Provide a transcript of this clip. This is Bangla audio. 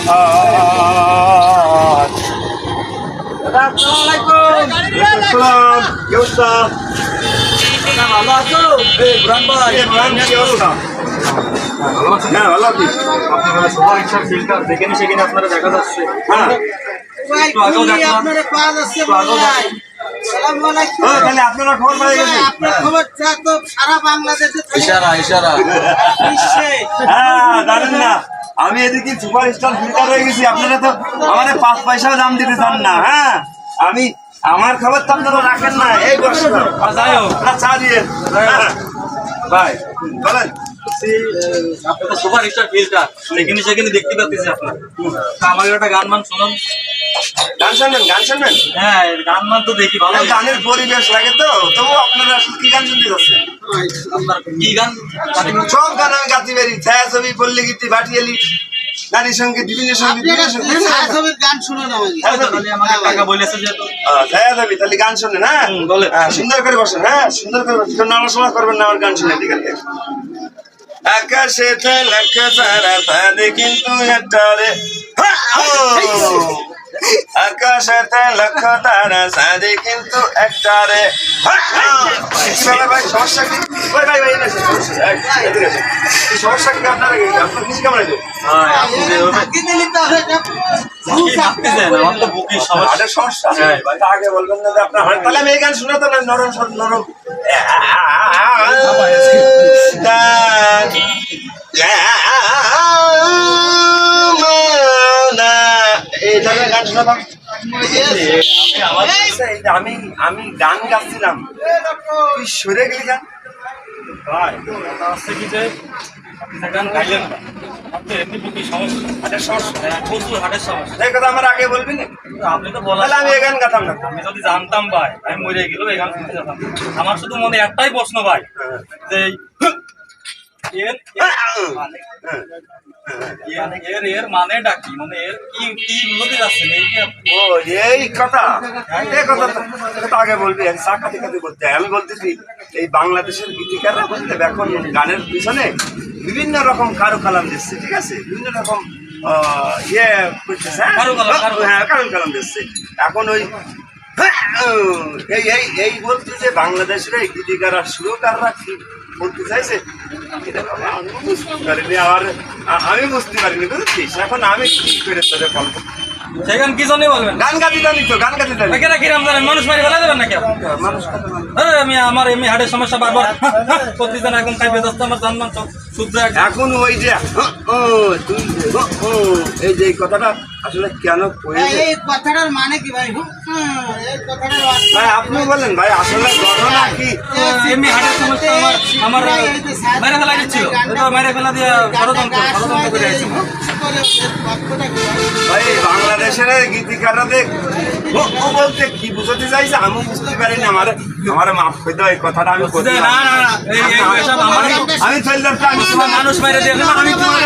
হাত হ্যাঁ ভালো আছি আপনারা সবার ইচ্ছা ফিল্টার যেখানে সেখানে আপনারা দেখা যাচ্ছে হ্যাঁ। আপনারা পাওয়া আপনারা খবর খবরটা তো সারা বাংলাদেশে ইশারা ইশারা। হ্যাঁ জানেন না আমি এদিকে সুপার স্টার ফিল্টার হয়ে গেছি আপনারা তো আমাদের পাঁচ পয়সাও দাম দিতে চান না হ্যাঁ? আমি আমার খবর তো আপনারা রাখেন না এই হোক। চা দিয়ে হ্যাঁ, ভাই বলেন। সুপার স্টার ফিল্টার সেখানে সেখানে দেখতে পাচ্ছি আপনার। আমার একটা গান মান শুনুন। গান শুনবেন গান শুনবেন হ্যাঁ গান মান তো দেখি ভালো গানের পরিবেশ লাগে তো তবু আপনারা আসলে কি গান শুনতে যাচ্ছেন কি গান সব গান আমি গাতি পারি ছায়া ছবি পল্লী গীতি ভাটিয়ালি নারী সংগীত বিভিন্ন সংগীত গান শুনুন আমাকে। হ্যাঁ, তাহলে আমাকে টাকা বলেছে যে ছায়া ছবি তাহলে গান শুনে না। হ্যাঁ, সুন্দর করে বসেন হ্যাঁ সুন্দর করে বসেন নাড়াশোনা করবেন না আমার গান শুনে ঠিক আছে আকাশে লক্ষ তারা তাদের কিন্তু একটা রে হ্যাঁ, ও! আকাশে লক্ষ তারা সাদে কিন্তু একটা রে সমস্যা কি? ভাই ভাই ভাই সমস্যা এই, এদিকে আসেন। কি আপনার? আপনার কিছু কেমন আছে? হ্যাঁ, সমস্যা। হ্যাঁ। ভাই। আগে বলবেন না আপনার তাহলে আমি এই গান শুনে তো না নরম সর- নরম এই ধরনের গান শোনাতাম আমার আমি আমি গান গাচ্ছিলাম। তুই সরে গেলি গান ভাই কি যে গাইলেন না হ্যাঁ, আমার আগে বলবি না আপনি তো আমি এই গান গাতাম না। আমি যদি জানতাম ভাই আমি মরে গেলেও এই গান শুনতে যেতাম। আমার শুধু মনে একটাই প্রশ্ন ভাই যে এর এর মানে এর এর এর মানে ডাকি মানে এর কি কি বলতে যাচ্ছেন এই ও এই কথা। এই কথা তো- আগে বলবি আমি আমি বলতেছি এই বাংলাদেশের গীতিকাররা বলতে এখন গানের পিছনে বিভিন্ন রকম কারুকালাম দিচ্ছে ঠিক আছে? বিভিন্ন রকম ইয়ে করতেছে হ্যাঁ? কারুকালাম। হ্যাঁ কালাম দিচ্ছে। এখন ওই এই এই এই বলতে যে বাংলাদেশের এই গীতিকাররা সুরকাররা কি বলতে চাইছে? আমি বুঝতে পারিনি আর আমি বুঝতে পারিনি বুঝছিস? এখন আমি কি করে তোদের বলব? সেই কি জন্য বলবেন? গান গাতি জানি তো গান গাতি জানি। কেনা কিরাম জানেন? মানুষ মারি ফেলা দেবেন নাকি? আপনি? মানুষ কথা বলে। আরে আমি আমার এমনি হার্টের সমস্যা বারবার। প্রতিদিন একদম খাইবে দশটা আমার জানলাম তো শুদ্ধ এখন ওই যে ও, তুই ও, এই যে এই কথাটা আসলে কেন এই কথাটার মানে কি ভাই? এই কথাটার ভাই আপনি বলেন ভাই আসলে ঘটনা কি? এমনি হার্টের সমস্যা আমার আমার মেরে ফেলা মেরে ফেলা দিয়ে ষড়যন্ত্র ষড়যন্ত্র করে আছি ভাই? বাংলাদেশের ও ও বলতে কি বুঝাতে চাইছে? আমি বুঝতে পারিনি। আমার আমার মাফ করে দাও এই কথাটা আমি না না আমি চললাম মানুষ দিয়ে আমি তোমার